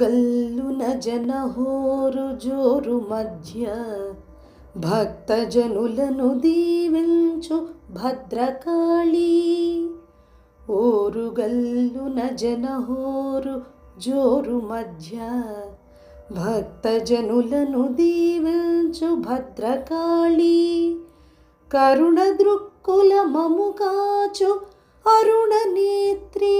ಗಲ್ಲುಗಲ್ಲುನ ಜನಹೋರು ಜೋರು మధ్య భక్తజనులను దీవించు భద్రకాళీ. ఓరుగల్లున జనహోరు జోరు మధ్య భక్తజనులను దీవించు భద్రకాళీ. కరుణ దృక్కుల మము కాచు అరుణ నేత్రీ.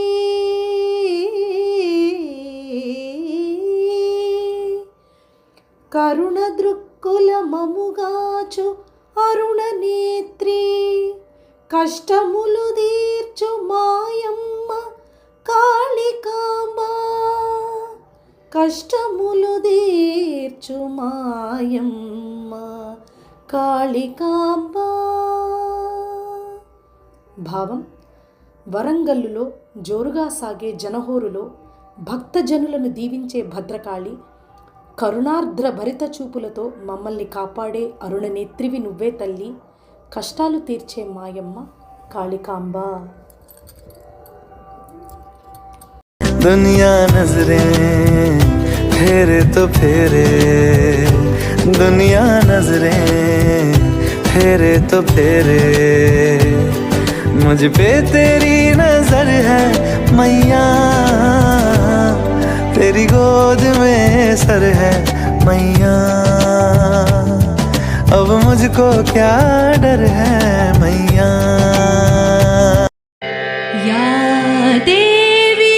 కరుణ దృక్కుల మముగాచు అరుణ నేత్రి. కష్టములు తీర్చు మాయమ్మ కాళికాంబ కష్టములు తీర్చు మాయమ్మ కాళికాంబ భావం వరంగల్లులో జోరుగా సాగే జనహోరులో భక్తజనులను దీవించే భద్రకాళి కరుణార్ద్ర భరిత చూపులతో మమ్మల్ని కాపాడే అరుణనేత్రివి నువ్వే తల్లి కష్టాలు తీర్చే మాయమ్మ కాళికాంబ दुनिया नजरें फेरे तो फेरे दुनिया नजरें फेरे तो फेरे मुझ पे तेरी नजर है मैया तेरी गोद में सर है मैया। अब मुझको क्या डर है मैया? देवी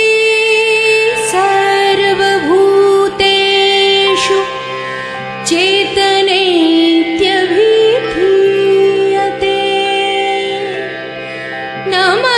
नमस्तस्यै